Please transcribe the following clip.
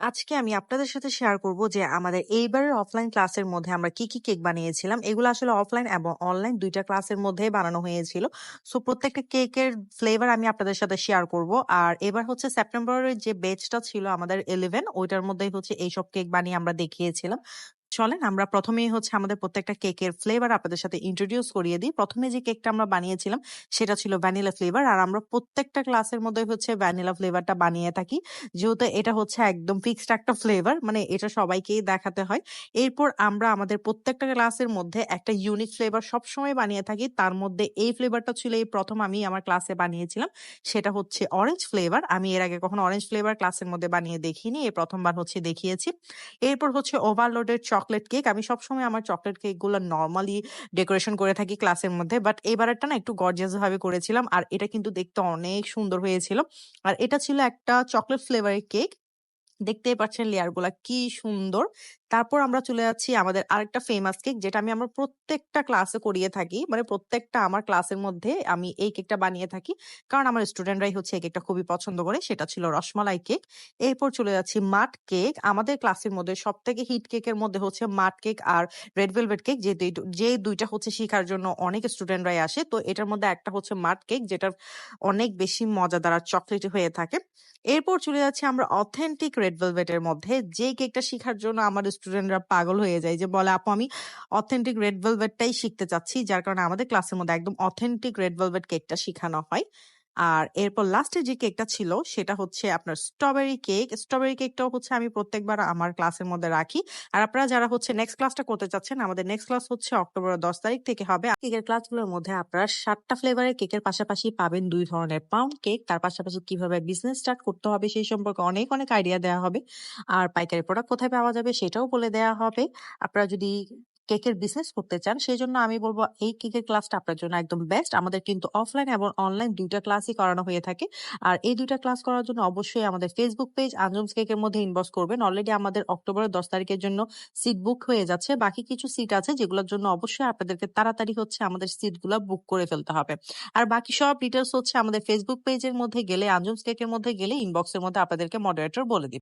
আজকে আমি আপনাদের সাথে শেয়ার করব যে আমাদের এইবারের অফলাইন ক্লাসের মধ্যে আমরা কি, কি কেক বানিয়েছিলাম। এগুলো আসলে অফলাইন এবং অনলাইন দুইটা ক্লাসের মধ্যে বানানো হয়েছিল। সো প্রত্যেকটা কেকের ফ্লেভার আমি আপনাদের সাথে শেয়ার করব। আর এবার হচ্ছে সেপ্টেম্বরের যে বেচটা ছিল আমাদের 11 ওইটার মধ্যেই হচ্ছে এইসব কেক বানিয়ে আমরা দেখিয়েছিলাম। চলেন, আমরা প্রথমেই হচ্ছে আমাদের প্রত্যেকটা কেকের ফ্লেভার আপনাদের সাথে ইন্ট্রোডিউস করিয়ে দিই। প্রথমে যে কেকটা আমরা বানিয়েছিলাম, সেটা ছিল ভ্যানিলা ফ্লেভার। আর আমরা প্রত্যেকটা ক্লাসের মধ্যে হচ্ছে ভ্যানিলা ফ্লেভারটা বানিয়ে থাকি। যেহেতু এটা হচ্ছে একদম ফিক্সড একটা ফ্লেভার মানে এটা সবাইকেই দেখাতে হয়। এরপর আমরা আমাদের প্রত্যেকটা ক্লাসের মধ্যে একটা ইউনিক ফ্লেভার সবসময় বানিয়ে থাকি। তার মধ্যে এই ফ্লেভারটা ছিল এই প্রথম আমি আমার ক্লাসে বানিয়েছিলাম। সেটা হচ্ছে অরেঞ্জ ফ্লেভার। আমি এর আগে কখনো অরেঞ্জ ফ্লেভার ক্লাসের মধ্যে বানিয়ে দেখিনি। এই প্রথমবার হচ্ছে দেখিয়েছি। এরপর হচ্ছে ওভারলোডেড চকোলেট কেক। আমি সবসময় আমার চকলেট কেকগুলো নর্মালি ডেকোরেশন করে থাকি ক্লাসের মধ্যে। বাট এবারেরটা না একটু গর্জিয়াস ভাবে করেছিলাম। আর এটা কিন্তু দেখতে অনেক সুন্দর হয়েছিল। আর এটা ছিল একটা চকলেট ফ্লেভারের কেক। দেখতেই পাচ্ছেন লেয়ারগুলা কি সুন্দর। তারপর আমরা চলে যাচ্ছি আমাদের আরেকটা ফেমাস কেক যেটা আমি আমার প্রত্যেকটা ক্লাসে করিয়ে থাকি। মানে প্রত্যেকটা আমার ক্লাসের মধ্যে আমি এই কেকটা বানিয়ে থাকি। কারণ আমার স্টুডেন্টরাই হচ্ছে এই কেকটা খুবই পছন্দ করে। সেটা ছিল রসমালাই কেক। এরপর চলে যাচ্ছি মাড কেক। আমাদের ক্লাসের মধ্যে সবথেকে হিট কেকের মধ্যে হচ্ছে মাড কেক আর রেড ভেলভেট কেক যে যে ২ টা হচ্ছে শিখার জন্য অনেক স্টুডেন্টরাই আসে। তো এটার মধ্যে একটা হচ্ছে মাড কেক যেটা অনেক বেশি মজাদার আর চকলেটি হয়ে থাকে। এরপর চলে যাচ্ছি আমরা অথেন্টিক রেড ভেলভেটের মধ্যে। যে কেকটা শিখার জন্য আমার স্টুডেন্টরা পাগল হয়ে যায়। যে বলে, "আপু আমি অথেন্টিক রেড ভেলভেটটাই শিখতে চাচ্ছি।" যার কারণে আমাদের ক্লাসের মধ্যে একদম অথেন্টিক রেড ভেলভেট কেকটা শিখানো হয়। আর এরপর লাস্টে যে কেকটা ছিল সেটা হচ্ছে আপনার স্ট্রবেরি কেক। স্ট্রবেরি কেকটাও হচ্ছে আমি প্রত্যেকবার আমার ক্লাসের মধ্যে রাখি। আর আপনারা যারা হচ্ছে নেক্সট ক্লাসটা করতে চাচ্ছেন আমাদের নেক্সট ক্লাস হচ্ছে অক্টোবরের ১০ তারিখ থেকে হবে। কেকের ক্লাসগুলোর মধ্যে আপনারা সাতটা ফ্লেভারের কেকের পাশাপাশি পাবেন দুই ধরনের পাউন্ড কেক। তার পাশাপাশি কীভাবে বিজনেস স্টার্ট করতে হবে সেই সম্পর্কে অনেক, অনেক আইডিয়া দেওয়া হবে। আর পাইকারি প্রোডাক্ট কোথায় পাওয়া যাবে সেটাও বলে দেওয়া হবে। আপনারা যদি কেকের বিজনেস করতে চান, সেজন্য আমি বলব এই কেকের ক্লাসটা আপনার জন্য একদম বেস্ট। আমাদের কিন্তু অফলাইন এবং অনলাইন দুইটা ক্লাসই করানো হয়ে থাকে। আর এই দুইটা ক্লাস করার জন্য অবশ্যই আমাদের ফেসবুক পেজ আঞ্জুমস কেকের মধ্যে ইনবক্স করবেন। অলরেডি আমাদের অক্টোবরের ১০ তারিখের জন্য সিট বুক হয়ে যাচ্ছে। বাকি কিছু সিট আছে যেগুলোর জন্য অবশ্যই আপনাদেরকে তাড়াতাড়ি হচ্ছে আমাদের সিটগুলা বুক করে ফেলতে হবে। আর বাকি সব ডিটেইলস হচ্ছে আমাদের ফেসবুক পেজের মধ্যে গেলে আঞ্জুমস কেকের মধ্যে গেলে ইনবক্সের মধ্যে আপনাদেরকে মডারেটর বলে দিবে।